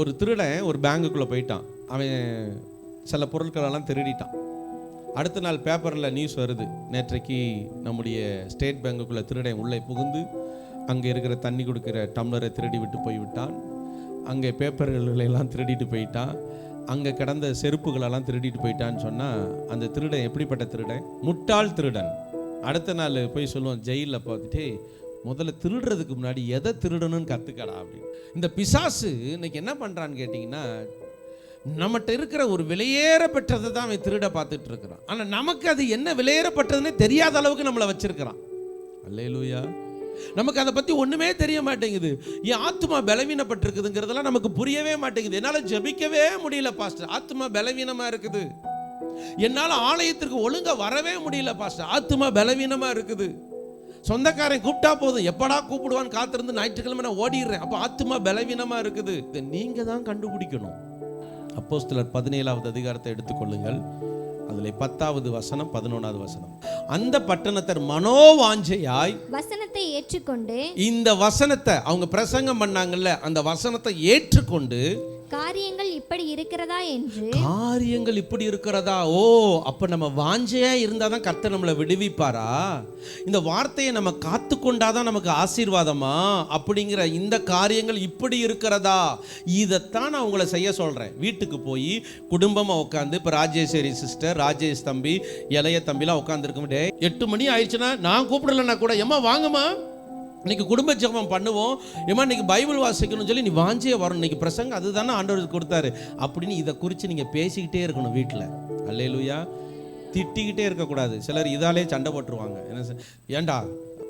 ஒரு திருடன் ஒரு பேங்குக்குள்ளே போயிட்டான். அவன் சில பொருட்களெல்லாம் திருடிட்டான். அடுத்த நாள் பேப்பரில் நியூஸ் வருது. நேற்றைக்கு நம்முடைய ஸ்டேட் பேங்குக்குள்ளே திருடன் உள்ளே புகுந்து அங்கே இருக்கிற தண்ணி கொடுக்குற டம்ளரை திருடி விட்டு போய்விட்டான் அங்கே பேப்பர்களையெல்லாம் திருடிட்டு போயிட்டான். அங்கே கிடந்த செருப்புகளெல்லாம் திருடிட்டு போயிட்டான்னு சொன்னால் அந்த திருடன் எப்படிப்பட்ட திருடன்? முட்டாள் திருடன். அடுத்த நாள் போய் சொல்லுவோம் ஜெயிலில் பார்த்துட்டு முதல்ல திருடுறதுக்கு முன்னாடி எதை திருடணும்னு கற்றுக்கடா அப்படின்னு. இந்த பிசாசு இன்னைக்கு என்ன பண்ணுறான்னு கேட்டிங்கன்னா நம்மகிட்ட இருக்கிற ஒரு விலையேற பெற்றதை தான் அவன் திருட பார்த்துட்டு இருக்கிறான். ஆனால் நமக்கு அது என்ன விலையேறப்பட்டதுன்னே தெரியாத அளவுக்கு நம்மளை வச்சிருக்கிறான். அல்லேலூயா. நமக்கு அதை பற்றி ஒன்றுமே தெரிய மாட்டேங்குது. என் ஆத்மா பலவீனப்பட்டிருக்குதுங்கிறதெல்லாம் நமக்கு புரியவே மாட்டேங்குது. என்னால் ஜெபிக்கவே முடியல பாஸ்டர். ஆத்மா பலவீனமாக இருக்குது. என்னால் ஆலயத்திற்கு ஒழுங்கா வரவே முடியல பாஸ்டர். ஆத்மா பலவீனமாக இருக்குது. சொந்தக்காரன் கூப்பிட்டா போதும். எப்படா கூப்பிடுவான்னு காத்திருந்து ஞாயிற்றுக்கிழமை நான் ஓடிடுறேன். அப்போ ஆத்மா பலவீனமாக இருக்குது. இதை நீங்கள் தான் கண்டுபிடிக்கணும். அப்போஸ்தலர் பதினேழாவது அதிகாரத்தை எடுத்துக்கொள்ளுங்கள் அதில் பத்தாவது வசனம் பதினொன்றாவது வசனம். அந்த பட்டணத்தர் மனோவாஞ்சையாய் வசனத்தை ஏற்றுக்கொண்டு இந்த வசனத்தை அவங்க பிரசங்கம் பண்ணாங்கல்ல அந்த வசனத்தை ஏற்றுக்கொண்டு காரியங்கள் இப்படி இருக்கிறதா என்று காரியங்கள் இப்படி இருக்கிறதா? ஓ அப்ப நம்ம வாஞ்சையா இருந்தாதான் தான் கர்த்தர் நம்மளை விடுவிப்பாரா? இந்த வார்த்தையை நம்ம காத்து கொண்டாதான் நமக்கு ஆசீர்வாதமா? அப்படிங்கிற இந்த காரியங்கள் இப்படி இருக்கிறதா? இதைத்தான் நான் உங்களை செய்ய சொல்றேன். வீட்டுக்கு போய் குடும்பமா உட்காந்து இப்ப ராஜேஸ்வரி சிஸ்டர் ராஜேஷ் தம்பி இளைய தம்பிலாம் உட்காந்துருக்க முடியாது எட்டு மணி ஆயிடுச்சுன்னா நான் கூப்பிடலன்னா கூட எம்மா வாங்கம்மா. இன்னைக்கு குடும்ப ஜெபம் பண்ணுவோம். ஏமா இன்னைக்கு பைபிள் வாசிக்கணும்னு சொல்லி நீ வாஞ்சியே வரணும். இன்னைக்கு பிரசங்கம் அதுதானே ஆண்டவர் கொடுத்தாரு. அப்படின்னு இதை குறித்து நீங்கள் பேசிக்கிட்டே இருக்கணும் வீட்டில் அல்லேலூயா. திட்டிக்கிட்டே இருக்கக்கூடாது. சிலர் இதாலே சண்டை போட்டுருவாங்க. என்ன சார் ஏண்டா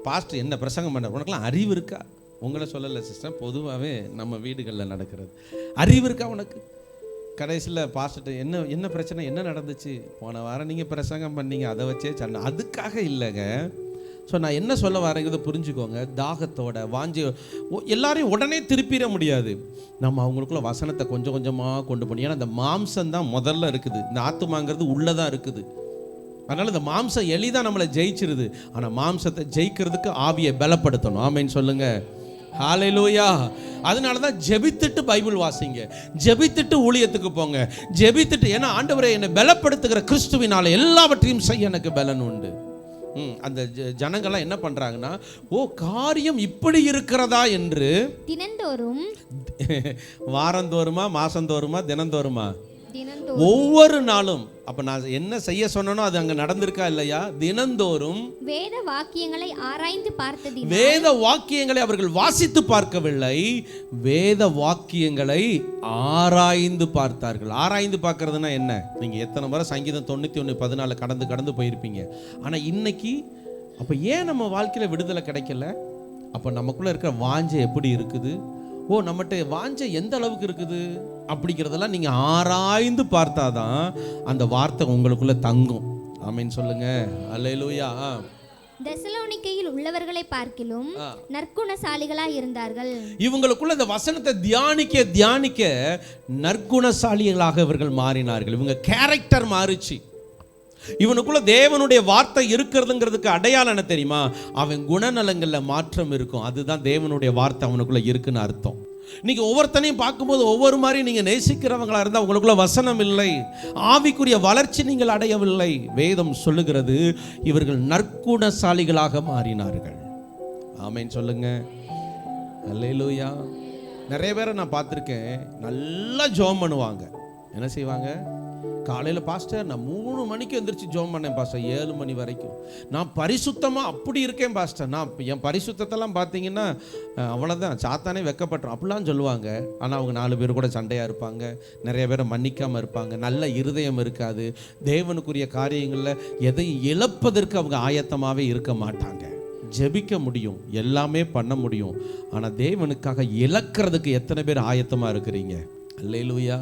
பாஸ்டர் என்ன பிரசங்கம் பண்ண உனக்குலாம் அறிவு இருக்கா? உங்களை சொல்லலை சிஸ்டர். பொதுவாகவே நம்ம வீடுகளில் நடக்கிறது. அறிவு இருக்கா உனக்கு? கடைசியில் பாஸ்டர் என்ன என்ன பிரச்சனை? என்ன நடந்துச்சு? போன வாரம் நீங்கள் பிரசங்கம் பண்ணீங்க. அதை வச்சே சண்டை. அதுக்காக இல்லைங்க. ஸோ நான் என்ன சொல்ல வரேங்கிறத புரிஞ்சுக்கோங்க. தாகத்தோட வாஞ்சி எல்லாரையும் உடனே திருப்பிட முடியாது. நம்ம அவங்களுக்குள்ள வசனத்தை கொஞ்சம் கொஞ்சமாக கொண்டு போனோம் ஏன்னா அந்த மாம்சம் தான் முதல்ல இருக்குது. இந்த ஆத்துமாங்கிறது உள்ளே தான் இருக்குது. அதனால் இந்த மாம்சம் எளிதாக நம்மளை ஜெயிச்சிருது. ஆனால் மாம்சத்தை ஜெயிக்கிறதுக்கு ஆவியை பலப்படுத்தணும். ஆமைன்னு சொல்லுங்கள் ஹாலையிலூயா அதனால தான் ஜெபித்துட்டு பைபிள் வாசிங்க. ஜெபித்துட்டு ஊழியத்துக்கு போங்க. ஜெபித்துட்டு ஏன்னா ஆண்டவரை என்னை பலப்படுத்துகிற கிறிஸ்துவினால எல்லாவற்றையும் செய்ய எனக்கு பலன் உண்டு. அந்த ஜனங்கள்லாம் என்ன பண்றாங்கன்னா ஓ காரியம் இப்படி இருக்கிறதா? என்று தினந்தோறும் வாரந்தோறுமா மாசந்தோறுமா தினந்தோறும்? ஒவ்வொரு நாளும் அப்ப நான் என்ன செய்ய சொன்னனோ அது அங்க நடந்திருக்கா இல்லையா? தினந்தோறும் வேத வாக்கியங்களை ஆராய்ந்து பார்த்ததினால் வேத வாக்கியங்களை அவர்கள் வாசித்து பார்க்கவில்லை. வேத வாக்கியங்களை ஆராய்ந்து பார்த்தார்கள். ஆராய்ந்து பார்க்கறதுனா என்ன? நீங்க எத்தனை முறை சங்கீதம் தொண்ணூத்தி ஒன்று பதினாலு கடந்து கடந்து போயிருப்பீங்க. ஆனா இன்னைக்கு அப்ப ஏன் நம்ம வாழ்க்கையில விடுதலை கிடைக்கல? அப்ப நமக்குள்ள இருக்கிற வாஞ்சை எப்படி இருக்குது? ஓ நம்மகிட்ட வாஞ்சை எந்த அளவுக்கு இருக்குது? அப்படிங்கிறதெல்லாம் நீங்க ஆராய்ந்து பார்த்தாதான் அந்த வார்த்தை உங்களுக்குள்ள தங்கும். ஆமென்னு சொல்லுங்க. அல்லேலூயா. ஆ. தெசலோனிக்கையில் உள்ளவர்களை பார்க்கிலும் ஆ. நற்குணசாலிகளாய் இருந்தார்கள். இவங்களுக்குள்ள இந்த வசனத்தை தியானிக்க தியானிக்க நற்குணசாலிகளாக இவர்கள் மாறினார்கள். இவங்க கேரக்டர் மாறுச்சு. இவனுக்குள்ள தேவனுடைய வார்த்தை இருக்கிறதுங்கிறதுக்கு அடையாளம் என்ன தெரியுமா? அவன் குணநலங்கள்ல மாற்றம் இருக்கும். அதுதான் தேவனுடைய வார்த்தை அவனுக்குள்ள இருக்குன்னு அர்த்தம். நீங்க ஒவ்வொருத்தனையும் பார்க்கும்போது ஒவ்வொரு மாதிரி நீங்க நேசிக்கிறவங்களா இருந்தா உங்களுக்குள்ள வசனம் இல்லை. ஆவிக்குரிய வளர்ச்சி நீங்கள் அடையவில்லை. வேதம் சொல்லுகிறது இவர்கள் நற்குணசாலிகளாக மாறினார்கள். ஆமைன்னு சொல்லுங்க. அல்லேலூயா. நிறைய பேரை நான் பார்த்துருக்கேன். நல்லா ஜோம் பண்ணுவாங்க. என்ன செய்வாங்க? காலையில் பாஸ்டர் நான் மூணு மணிக்கு எந்திரிச்சு ஜோம் பண்ணேன் பாஸ்டர் ஏழு மணி வரைக்கும். நான் பரிசுத்தமாக அப்படி இருக்கேன் பாஸ்டர். நான் என் பரிசுத்தத்தெல்லாம் பார்த்தீங்கன்னா அவ்வளோதான் சாத்தானே வெக்கப்பட்டோம் அப்படிலாம் சொல்லுவாங்க. ஆனால் அவங்க நாலு பேர் கூட சண்டையாக இருப்பாங்க. நிறைய பேரை மன்னிக்காமல் இருப்பாங்க. நல்ல இருதயம் இருக்காது. தேவனுக்குரிய காரியங்களில் எதையும் இழப்பதற்கு அவங்க ஆயத்தமாகவே இருக்க மாட்டாங்க. ஜெபிக்க முடியும். எல்லாமே பண்ண முடியும். ஆனால் தேவனுக்காக இழக்கிறதுக்கு எத்தனை பேர் ஆயத்தமாக இருக்கிறீங்க? அல்லேலூயா.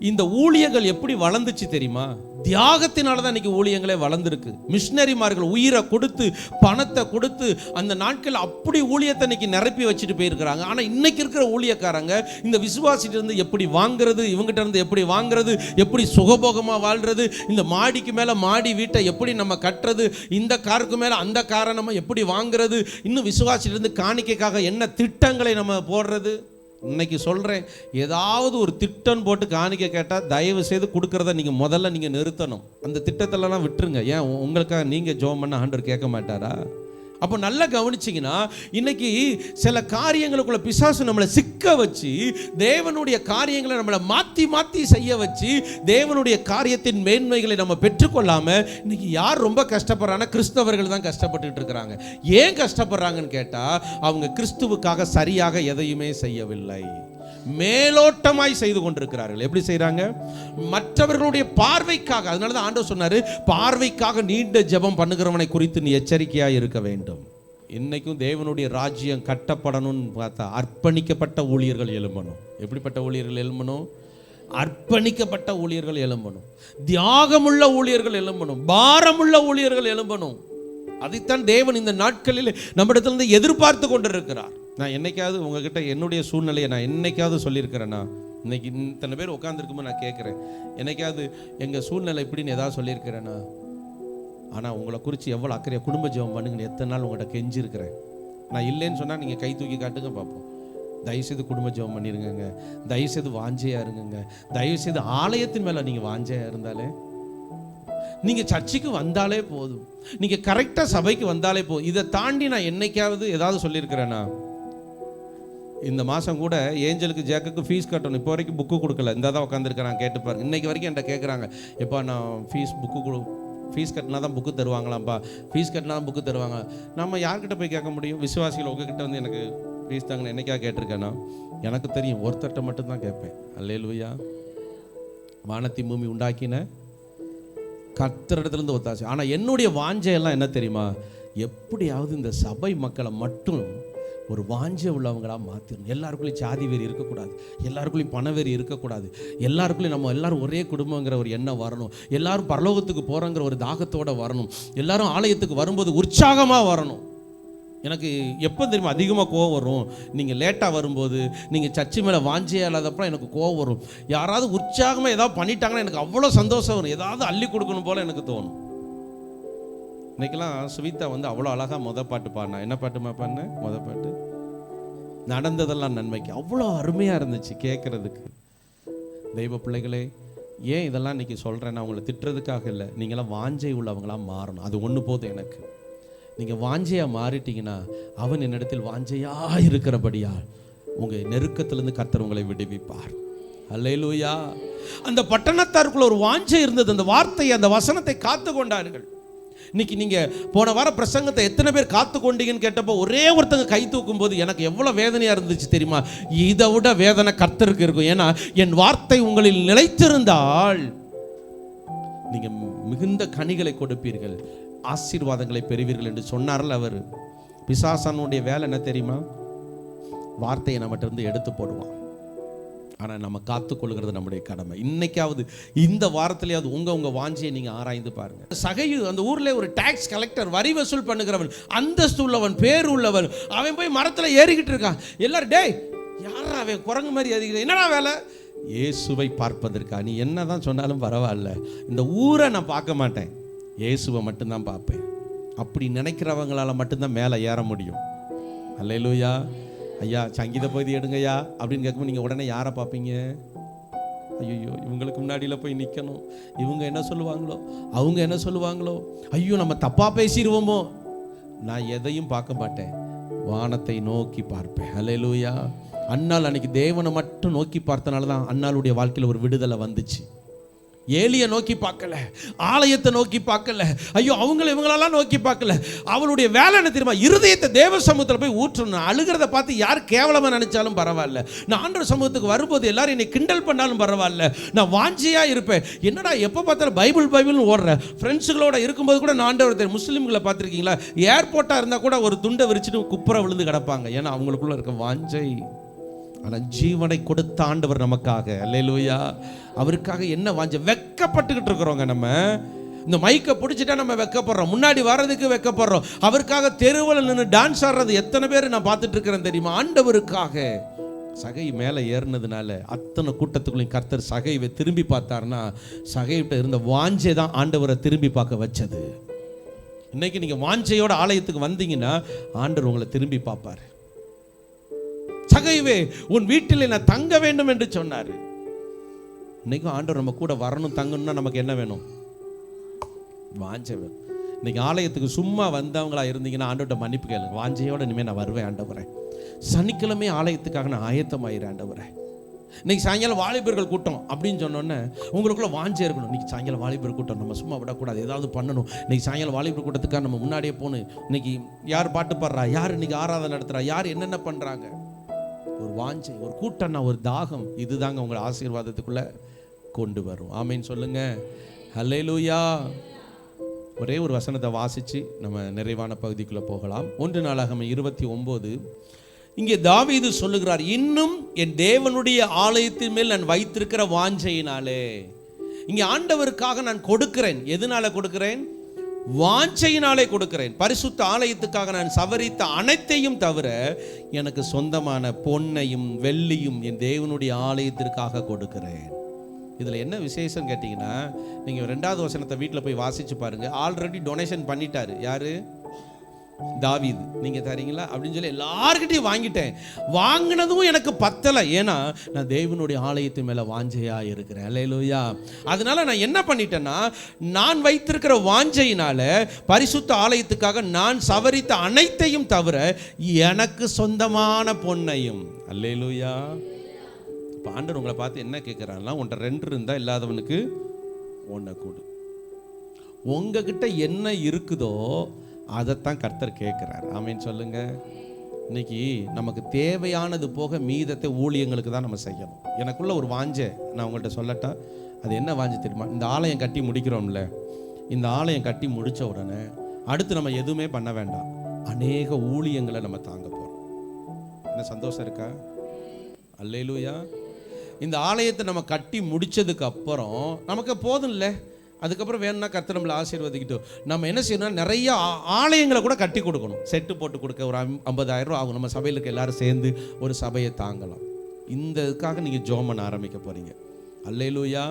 இந்த ஊழியங்கள் எப்படி வளர்ந்துச்சு தெரியுமா? தியாகத்தினால தான் இன்னைக்கு ஊழியங்களே வளர்ந்துருக்கு. மிஷினரிமார்கள் உயிரை கொடுத்து பணத்தை கொடுத்து அந்த நாட்கள் அப்படி ஊழியத்தை இன்னைக்கு நிரப்பி வச்சுட்டு போயிருக்கிறாங்க. ஆனால் இன்னைக்கு இருக்கிற ஊழியக்காரங்க இந்த விசுவாசிட்டு இருந்து எப்படி வாங்குறது இவங்ககிட்ட இருந்து எப்படி வாங்குறது எப்படி சுகபோகமாக வாழ்றது இந்த மாடிக்கு மேலே மாடி வீட்டை எப்படி நம்ம கட்டுறது இந்த காருக்கு மேலே அந்த காரை நம்ம எப்படி வாங்குறது இன்னும் விசுவாசிட்டு இருந்து காணிக்கைக்காக என்ன திட்டங்களை நம்ம போடுறது? இன்னைக்கு சொல்கிறேன் ஏதாவது ஒரு திட்டம் போட்டு காணிக்க கேட்டால் தயவு செய்து கொடுக்கறத நீங்கள் முதல்ல நீங்கள் நிறுத்தணும். அந்த திட்டத்திலலாம் விட்டுருங்க. ஏன் உங்களுக்காக நீங்கள் ஜோம் பண்ண ஆண்டர் கேட்க மாட்டாரா? அப்போ நல்லா கவனிச்சிங்கன்னா இன்னைக்கு சில காரியங்களுக்குள்ள பிசாசு நம்மளை சிக்க வச்சு தேவனுடைய காரியங்களை நம்மளை மாற்றி மாற்றி செய்ய வச்சு தேவனுடைய காரியத்தின் மேன்மைகளை நம்ம பெற்றுக்கொள்ளாமல் இன்னைக்கு யார் ரொம்ப கஷ்டப்படுறாங்கன்னா கிறிஸ்தவர்கள் தான் கஷ்டப்பட்டுட்டு இருக்கிறாங்க. ஏன் கஷ்டப்படுறாங்கன்னு கேட்டால் அவங்க கிறிஸ்துவுக்காக சரியாக எதையுமே செய்யவில்லை. மேலோட்டமாய் செய்து கொண்டிருக்கிறார்கள். எப்படி செய்றாங்க? மற்றவர்களுடைய பார்வைக்காக. அதனால தான் ஆண்டவர் சொன்னாரு பார்வைக்காக நீண்ட ஜெபம் பண்ணுகிறவனை குறித்து நீ எச்சரிக்கையா இருக்க வேண்டும். இன்னைக்கும் தேவனுடைய ராஜ்யம் கட்டப்படணும்னு பார்த்தா அர்ப்பணிக்கப்பட்ட ஊழியர்கள் எழும்பணும். எப்படிப்பட்ட ஊழியர்கள் எழும்பணும்? அர்ப்பணிக்கப்பட்ட ஊழியர்கள் எழும்பணும். தியாகமுள்ள ஊழியர்கள் எழும்பணும். பாரமுள்ள ஊழியர்கள் எழும்பணும். அதைத்தான் தேவன் இந்த நாட்களில் நம்மிடத்திலிருந்து எதிர்பார்த்து கொண்டிருக்கிறார். நான் என்னைக்காவது உங்ககிட்ட என்னுடைய சூழ்நிலையை நான் என்னைக்காவது சொல்லியிருக்கிறேன்னா இன்னைக்கு இத்தனை பேர் உட்காந்துருக்கும்போது நான் கேட்குறேன் என்னைக்காவது எங்கள் சூழ்நிலை இப்படின்னு ஏதாவது சொல்லியிருக்கிறேன்னா ஆனால் உங்களை குறித்து எவ்வளோ அக்கறையாக குடும்ப ஜெபம் பண்ணுங்கன்னு எத்தனை நாள் உங்கள்கிட்ட கெஞ்சிருக்கிறேன். நான் இல்லைன்னு சொன்னால் நீங்கள் கை தூக்கி காட்டுங்க பார்ப்போம் தயவுசெய்து குடும்ப ஜெபம் பண்ணிருங்கங்க. தயவுசெய்து வாஞ்சையாக இருங்க தயவுசெய்து ஆலயத்தின் மேலே நீங்கள் வாஞ்சையாக இருந்தாலே நீங்கள் சர்ச்சுக்கு வந்தாலே போதும். நீங்கள் கரெக்டாக சபைக்கு வந்தாலே போதும். இதை தாண்டி நான் என்னைக்காவது ஏதாவது சொல்லியிருக்கிறேன்னா இந்த மாதம் கூட ஏஞ்சலுக்கு ஜேக்குக்கு ஃபீஸ் கட்டணும். இப்போ வரைக்கும் புக்கு கொடுக்கல. இந்த தான் உட்காந்துருக்கேன் கேட்டுப்பாரு கேட்டு வரைக்கும் என்கிட்ட கேட்குறாங்க எப்பா நான் ஃபீஸ் புக்கு கொடு. ஃபீஸ் கட்டினா தான் புக்கு தருவாங்களாம்ப்பா. ஃபீஸ் கட்டினா தான் புக்கு தருவாங்க. நம்ம யார்கிட்ட போய் கேட்க முடியும்? விசுவாசிகள் உங்ககிட்ட வந்து எனக்கு ஃபீஸ் தாங்கன்னு என்னைக்கா கேட்டிருக்கேன்னா எனக்கு தெரியும். ஒருத்தர்கிட்ட மட்டும்தான் கேட்பேன். அல்லேலுவையா வானத்தி பூமி உண்டாக்கின கத்திரத்துலேருந்து ஒத்தாசி. ஆனால் என்னுடைய வாஞ்சையெல்லாம் என்ன தெரியுமா? எப்படியாவது இந்த சபை மக்களை மட்டும் ஒரு வாஞ்ச உள்ளவங்களாக மாற்றிடணும் எல்லாருக்குள்ளேயும் சாதி வெறி இருக்கக்கூடாது. எல்லாருக்குள்ளேயும் பணவெறி இருக்கக்கூடாது. எல்லாருக்குள்ளேயும் நம்ம எல்லாரும் ஒரே குடும்பங்கிற ஒரு எண்ணம் வரணும். எல்லாரும் பரலோகத்துக்கு போகிறோங்கிற ஒரு தாகத்தோடு வரணும். எல்லாரும் ஆலயத்துக்கு வரும்போது உற்சாகமாக வரணும். எனக்கு எப்போ தெரியுமா? அதிகமாக கோவம் வரும். நீங்கள் லேட்டாக வரும்போது நீங்கள் சர்ச்சு மேலே வாஞ்சியே இல்லாதப்பறம் எனக்கு கோவம் வரும். யாராவது உற்சாகமாக ஏதாவது பண்ணிட்டாங்கன்னா எனக்கு அவ்வளோ சந்தோஷம் வரும். ஏதாவது அள்ளி கொடுக்கணும் போல எனக்கு தோணும். இன்னைக்கெல்லாம் சுவிதா வந்து அவ்வளோ அழகாக முத பாட்டு பாடினா. என்ன பாட்டுமா பாடின? முத பாட்டு? நடந்ததெல்லாம் நன்மைக்கு. அவ்வளோ அருமையாக இருந்துச்சு கேட்குறதுக்கு தெய்வ பிள்ளைகளே ஏன் இதெல்லாம் இன்னைக்கு சொல்கிறேன்னா அவங்கள உங்களை திட்டுறதுக்காக இல்லை. நீங்களாம் வாஞ்சை உள்ளவங்களாம் மாறணும். அது ஒன்று போதும் எனக்கு. நீங்கள் வாஞ்சையாக மாறிட்டீங்கன்னா அவன் என்னிடத்தில் வாஞ்சையாக இருக்கிறபடியால் உங்கள் நெருக்கத்திலேருந்து கர்த்தர் உங்களை விடுவிப்பார். அல்லையிலூயா அந்த பட்டணத்தாருக்குள்ள ஒரு வாஞ்சை இருந்தது. அந்த வார்த்தை அந்த வசனத்தை காத்து கொண்டார்கள் இன்னைக்கு நீங்க போன வாரம் பிரசங்கத்தை எத்தனை பேர் காத்து கொண்டீங்கன்னு கேட்டப்போ ஒரே ஒருத்தங்க கை தூக்கும் போது எனக்கு எவ்வளவு வேதனையா இருந்துச்சு தெரியுமா? இதை விட வேதனை கர்த்தருக்கு இருக்கும். ஏன்னா என் வார்த்தை உங்களில் நிலைத்திருந்தால் நீங்க மிகுந்த கனிகளை கொடுப்பீர்கள். ஆசீர்வாதங்களை பெறுவீர்கள் என்று சொன்னார்ல அவர். பிசாசானுடைய வேலை என்ன தெரியுமா? வார்த்தையை நம்மகிட்ட இருந்து எடுத்து போடுவான். ஆனால் நம்ம காத்துக்கொள்கிறது நம்முடைய கடமை. இன்னைக்காவது இந்த வாரத்திலேயாவது உங்க உங்க வாஞ்சியை நீங்க ஆராய்ந்து பாருங்க. சகையு அந்த ஊர்ல ஒரு டேக்ஸ் கலெக்டர் வரி வசூல் பண்ணுகிறவன் அந்தஸ்து உள்ளவன் பேர் உள்ளவன் அவன் போய் மரத்துல ஏறிக்கிட்டு இருக்கான். எல்லாரும் டேய் யாரா அவன்? குரங்கு மாதிரி அதிகம் என்னடா வேலை? இயேசுவை பார்ப்பதற்கா? நீ என்னதான் சொன்னாலும் பரவாயில்ல. இந்த ஊரை நான் பார்க்க மாட்டேன். இயேசுவை மட்டும்தான் பார்ப்பேன். அப்படி நினைக்கிறவங்களால மட்டும்தான் மேலே ஏற முடியும். அல்லையிலூயா ஐயா சங்கீத பகுதி எடுங்கய்யா. அப்படின்னு கேட்கும்போது நீங்கள் உடனே யாரை பார்ப்பீங்க? ஐயோ இவங்களுக்கு முன்னாடியில் போய் நிற்கணும் இவங்க என்ன சொல்லுவாங்களோ அவங்க என்ன சொல்லுவாங்களோ ஐயோ நம்ம தப்பாக பேசிடுவோமோ. நான் எதையும் பார்க்க மாட்டேன். வானத்தை நோக்கி பார்ப்பேன். அல்லேலூயா அண்ணால் அன்னைக்கு தேவனை மட்டும் நோக்கி பார்த்தனால தான் அண்ணாளுடைய வாழ்க்கையில் ஒரு விடுதலை வந்துச்சு. ஏலியை நோக்கி பார்க்கல ஆலயத்தை நோக்கி பார்க்கல. ஐயோ அவங்கள இவங்களெல்லாம் நோக்கி பார்க்கல. அவளுடைய வேலை என்ன தெரியுமா? இருதயத்தை தேவ சமூகத்தில் போய் ஊற்றணும். அழுகிறத பார்த்து யார் கேவலமாக நினைச்சாலும் பரவாயில்ல. நான் ஆண்டவர் சமூகத்துக்கு வரும்போது எல்லாரும் என்னை கிண்டல் பண்ணாலும் பரவாயில்ல. நான் வாஞ்சியாக இருப்பேன். என்னடா எப்போ பார்த்தாலும் பைபிள் பைபிள்னு ஓடுறேன் ஃப்ரெண்ட்ஸுகளோட இருக்கும்போது கூட நான் ஆண்டவர் தெரியும். முஸ்லீம்களை பார்த்துருக்கீங்களா? ஏர்போர்ட்டாக இருந்தால் கூட ஒரு துண்டை விரிச்சிட்டு குப்புற விழுந்து கிடப்பாங்க. ஏன்னா அவங்களுக்குள்ள இருக்க வாஞ்சை. ஆனால் ஜீவனை கொடுத்த ஆண்டவர் நமக்காக. அல்லேலூயா அவருக்காக என்ன வாஞ்ச வெக்கப்பட்டுக்கிட்டு இருக்கிறோங்க நம்ம. இந்த மைக்கை பிடிச்சிட்டா நம்ம வெக்கப்படுறோம். முன்னாடி வர்றதுக்கு வெக்கப்படுறோம். அவருக்காக தெருவில் நின்று டான்ஸ் ஆடுறது எத்தனை பேர் நான் பார்த்துட்டு இருக்கிறேன் தெரியுமா? ஆண்டவருக்காக. சகை மேலே ஏறினதுனால அத்தனை கூட்டத்துக்குள்ளேயும் கர்த்தர் சகைவை திரும்பி பார்த்தாருன்னா சகைகிட்ட இருந்த வாஞ்சை தான் ஆண்டவரை திரும்பி பார்க்க வச்சது. இன்னைக்கு நீங்கள் வாஞ்சையோட ஆலயத்துக்கு வந்தீங்கன்னா ஆண்டவர் உங்களை திரும்பி பார்ப்பார். சகைவே உன் வீட்டில் நான் தங்க வேண்டும் என்று சொன்னார். இன்னைக்கும் ஆண்டவர் நம்ம கூட வரணும் தங்கணும்னா நமக்கு என்ன வேணும்? வாஞ்ச வேணும் இன்னைக்கு ஆலயத்துக்கு சும்மா வந்தவங்களா இருந்தீங்கன்னா ஆண்டோட மன்னிப்பு கேளுங்க. வாஞ்சையோட இனிமேல் நான் வருவேன் ஆண்டவரேன் சனிக்கிழமை ஆலயத்துக்காக நான் ஆயத்தமாயிறேன் ஆண்டவரே. இன்னைக்கு சாயங்காலம் வாலிபர்கள் கூட்டம் அப்படின்னு சொன்னோன்னே உங்களுக்குள்ள வாஞ்சே இருக்கணும். இன்னைக்கு சாயங்காலம் வாலிபர் கூட்டம் நம்ம சும்மா விடக்கூடாது. ஏதாவது பண்ணணும். இன்னைக்கு சாயங்காலம் வாலிபர் கூட்டத்துக்காக நம்ம முன்னாடியே போகணும் இன்னைக்கு யார் பாட்டு பாடுறா? யார் இன்னைக்கு ஆராதனை நடத்துறா? யார் என்னென்ன பண்றாங்க? ஒரு வாஞ்சை ஒரு கூட்டம்னா ஒரு தாகம் இதுதாங்க உங்களை ஆசீர்வாதத்துக்குள்ள கொண்டு வரும். ஆமேன்னு சொல்லுங்க. லூயா ஒரே ஒரு வசனத்தை வாசித்து நம்ம நிறைவான பகுதிக்குள்ளே போகலாம். ஒன்று நாளாகம இருபத்தி ஒம்பது. இங்கே தாவீது சொல்லுகிறார் இன்னும் என் தேவனுடைய ஆலயத்தின் மேல் நான் வைத்திருக்கிற வாஞ்சையினாலே இங்கே ஆண்டவருக்காக நான் கொடுக்கிறேன். எதனால கொடுக்கிறேன்? வாஞ்சையினாலே கொடுக்கிறேன். பரிசுத்த ஆலயத்துக்காக நான் சவரித்த அனைத்தையும் தவிர எனக்கு சொந்தமான பொன்னையும் வெள்ளியும் என் தேவனுடைய ஆலயத்திற்காக கொடுக்கிறேன். இதில் என்ன விசேஷம் கேட்டிங்கன்னா நீங்கள் ரெண்டாவது வசனத்தை வீட்டில் போய் வாசித்து பாருங்கள் ஆல்ரெடி டொனேஷன் பண்ணிட்டாரு. யார்? தாவீது நீங்க தரீங்களா? அப்படின்னு சொல்லி எல்லாருக்கிட்டையும் வாங்கிட்டேன். வாங்கினதும் எனக்கு பத்தலை. ஏன்னா நான் தேவனுடைய ஆலயத்து மேல வாஞ்சையா இருக்கிறேன். அல்லேலூயா. அதனால நான் என்ன பண்ணிட்டேன்னா நான் வைத்திருக்கிற வாஞ்சையினால பரிசுத்த ஆலயத்துக்காக நான் சவரித்த அனைத்தையும் தவிர எனக்கு சொந்தமான பொண்ணையும் அல்லையிலோயா இப்போ ஆண்டவர் உங்களை பார்த்து என்ன கேட்குறாங்கன்னா உன்ட்ட ரெண்டு இருந்தால் இல்லாதவனுக்கு ஒன்றை கூடு. உங்ககிட்ட என்ன இருக்குதோ அதைத்தான் கர்த்தர் கேட்குறார். ஆமீன். சொல்லுங்க. இன்னைக்கு நமக்கு தேவையானது போக மீதத்தை ஊழியங்களுக்கு தான் நம்ம செய்யணும். எனக்குள்ள ஒரு வாஞ்சை நான் உங்கள்கிட்ட சொல்லட்டா? அது என்ன வாஞ்சை தெரியுமா? இந்த ஆலயம் கட்டி முடிக்கிறோம்ல. இந்த ஆலயம் கட்டி முடித்த உடனே அடுத்து நம்ம எதுவுமே பண்ண வேண்டாம். அநேக ஊழியங்களை நம்ம தாங்க போகிறோம் என்ன சந்தோஷம் இருக்கா? அல்லையிலூயா இந்த ஆலயத்தை நம்ம கட்டி முடித்ததுக்கு அப்புறம் நமக்கு போதும் இல்லை அதுக்கப்புறம் வேணும்னா கர்த்தர் நம்மளை ஆசீர்வதிக்கிட்டோம் நம்ம என்ன செய்யணும் நிறைய ஆலயங்களை கூட கட்டி கொடுக்கணும். செட்டு போட்டு கொடுக்க ஒரு ஐம்பதாயிரம் ரூபா ஆகும். நம்ம சபையில் இருக்க எல்லாரும் சேர்ந்து ஒரு சபையை தாங்கலாம். இந்த இதுக்காக நீங்கள் ஜோம் பண்ண ஆரம்பிக்க போகிறீங்க அல்லையிலூயா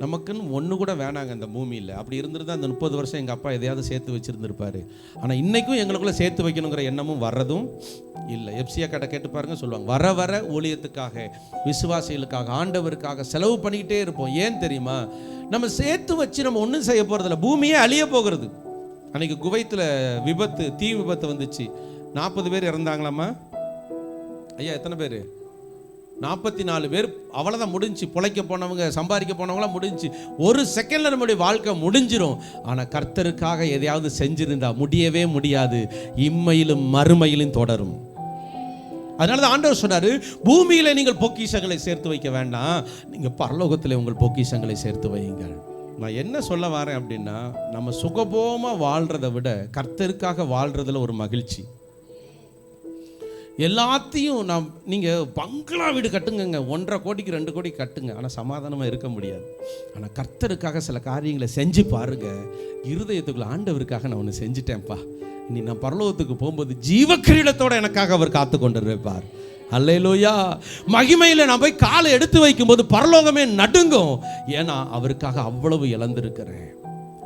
நமக்குன்னு ஒன்று கூட வேணாங்க இந்த பூமியில். அப்படி இருந்திருந்தால் அந்த முப்பது வருஷம் எங்கள் அப்பா எதையாவது சேர்த்து வச்சுருந்துருப்பாரு. ஆனால் இன்றைக்கும் எங்களுக்குள்ளே சேர்த்து வைக்கணுங்கிற எண்ணமும் வர்றதும் இல்லை. எப்சியா கடை கேட்டு பாருங்க சொல்லுவாங்க வர வர ஊழியத்துக்காக விசுவாசிகளுக்காக ஆண்டவருக்காக செலவு பண்ணிக்கிட்டே இருப்போம். ஏன் தெரியுமா? நம்ம சேர்த்து வச்சு நம்ம ஒன்றும் செய்ய போகிறதில்ல பூமியே அழிய போகிறது. அன்னைக்கு குவைத்தில் விபத்து தீ விபத்து வந்துச்சு. நாற்பது பேர் இறந்தாங்களாம்மா? ஐயா எத்தனை பேர்? நாற்பத்தி நாலு பேர் அவ்வளோதான் முடிஞ்சு. பிழைக்க போனவங்க சம்பாதிக்க போனவங்களாம் முடிஞ்சு. ஒரு செகண்டில் நம்முடைய வாழ்க்கை முடிஞ்சிரும். ஆனால் கர்த்தருக்காக எதையாவது செஞ்சிருந்தா முடியவே முடியாது. இம்மையிலும் மறுமையிலும் தொடரும். அதனால தான் ஆண்டவர் சொன்னார் பூமியில் நீங்கள் பொக்கிஷங்களை சேர்த்து வைக்க வேண்டாம். நீங்கள் பரலோகத்தில் உங்கள் பொக்கிஷங்களை சேர்த்து வையுங்கள். நான் என்ன சொல்ல வரேன் அப்படின்னா நம்ம சுகபோமாக வாழ்கிறத விட கர்த்தருக்காக வாழ்கிறதுல ஒரு மகிழ்ச்சி. எல்லாத்தையும் நாம் நீங்கள் பங்களா வீடு கட்டுங்கங்க. ஒன்றரை கோடிக்கு ரெண்டு கோடி கட்டுங்க. ஆனால் சமாதானமாக இருக்க முடியாது. ஆனால் கர்த்தருக்காக சில காரியங்களை செஞ்சு பாருங்க. இருதயத்துக்குள்ள ஆண்டவருக்காக நான் ஒன்று செஞ்சுட்டேன்ப்பா. இனி நான் பரலோகத்துக்கு போகும்போது ஜீவ கிரீடத்தோட எனக்காக அவர் காத்து கொண்டிருப்பார். அல்லையிலோயா மகிமையில் நான் போய் காலை எடுத்து வைக்கும்போது பரலோகமே நடுங்கும். ஏன்னா அவருக்காக அவ்வளவு இழந்திருக்கிறேன்.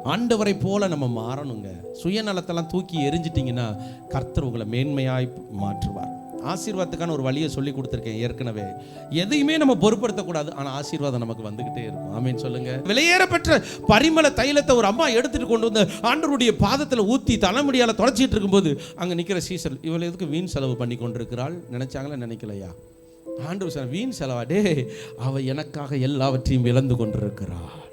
ஆண்டவரை போல நம்ம மாறணுங்க. சுயநலத்தெல்லாம் தூக்கி எரிஞ்சிட்டிங்கன்னா கர்த்தர் உங்களை மேன்மையாய் மாற்றுவார். ஆசீர்வாதத்துக்கான ஒரு வழியை சொல்லி கொடுத்துருக்கேன் ஏற்கனவே. எதையுமே நம்ம பொருட்படுத்தக்கூடாது. ஆனால் ஆசீர்வாதம் நமக்கு வந்துக்கிட்டே இருக்கும். ஆமீன் சொல்லுங்க. விலையேறப்பெற்ற பரிமள தைலத்தை ஒரு அம்மா எடுத்துட்டு கொண்டு வந்து ஆண்டவருடைய பாதத்தில் ஊற்றி தலைமுடியால் தொடச்சிட்டு இருக்கும்போது அங்கே நிற்கிற சீசல் இவள் எதுக்கு வீண் செலவு பண்ணி கொண்டிருக்கிறாள்? நினைச்சாங்களா? நினைக்கலையா? ஆண்டவர் சார் வீண் செலவாடே அவள் எனக்காக எல்லாவற்றையும் இழந்து கொண்டிருக்கிறாள்.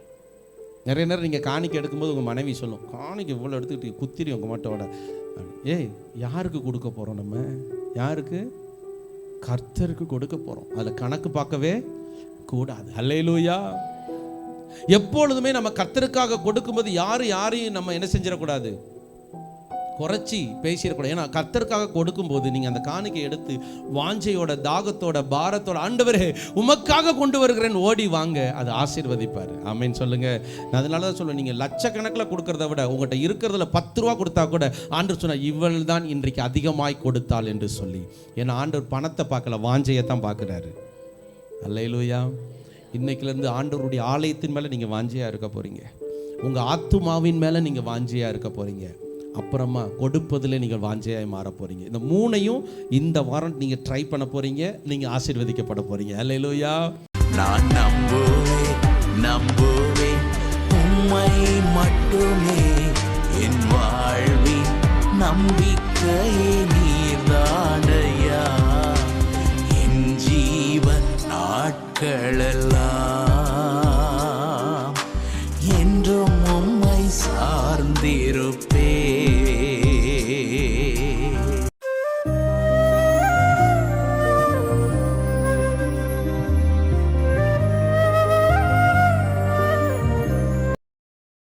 நிறைய நேரம் நீங்கள் காணிக்கை எடுக்கும்போது உங்கள் மனைவி சொல்லும் காணிக்கை இவ்வளோ எடுத்துக்கிட்டு குத்திரி உங்கள் மாட்டோட ஏய் யாருக்கு கொடுக்க போகிறோம் நம்ம? யாருக்கு? கர்த்தருக்கு கொடுக்க போகிறோம் அதில் கணக்கு பார்க்கவே கூடாது. அல்லையிலூயா எப்பொழுதுமே நம்ம கர்த்தருக்காக கொடுக்கும்போது யாரும் யாரையும் நம்ம என்ன செஞ்சிடக்கூடாது? குறைச்சி பேசிடக்கூடாது. ஏன்னா கர்த்தருக்காக கொடுக்கும்போது நீங்கள் அந்த காணிக்கை எடுத்து வாஞ்சையோட தாகத்தோட பாரத்தோட ஆண்டவரே உமக்காக கொண்டு வருகிறேன். ஓடி வாங்க அது ஆசீர்வதிப்பார். ஆமேன்னு சொல்லுங்க. நான் அதனால தான் சொல்லுவேன். நீங்கள் லட்சக்கணக்கில் கொடுக்கறத விட உங்கள்கிட்ட இருக்கிறதுல பத்து ரூபா கொடுத்தா கூட ஆண்டவர் சொன்னால் இவள் தான் இன்றைக்கு அதிகமாய் கொடுத்தாள் என்று சொல்லி. ஏன்னா ஆண்டவர் பணத்தை பார்க்கல வாஞ்சையை தான் பார்க்குறாரு. அல்லையிலூயா இன்னைக்குலேருந்து ஆண்டவருடைய ஆலயத்தின் மேலே நீங்கள் வாஞ்சையாக இருக்க போகிறீங்க உங்கள் ஆத்துமாவின் மேலே நீங்கள் வாஞ்சியாக இருக்க போகிறீங்க அப்புறமா கொடுப்பதில் நீங்கள் வாஞ்சையாக மாற போறீங்க. இந்த மூணையும் இந்த வாரம் நீங்கள் ட்ரை பண்ண போறீங்க நீங்க ஆசீர்வதிக்கப்பட போறீங்க. இல்லையா நான் நம்புவேன் நம்புவேன் உம்மை மட்டுமே. என் வாழ்வின் நம்பிக்கையே நீர்தானையா? என் ஜீவன் நாட்களெல்லாம்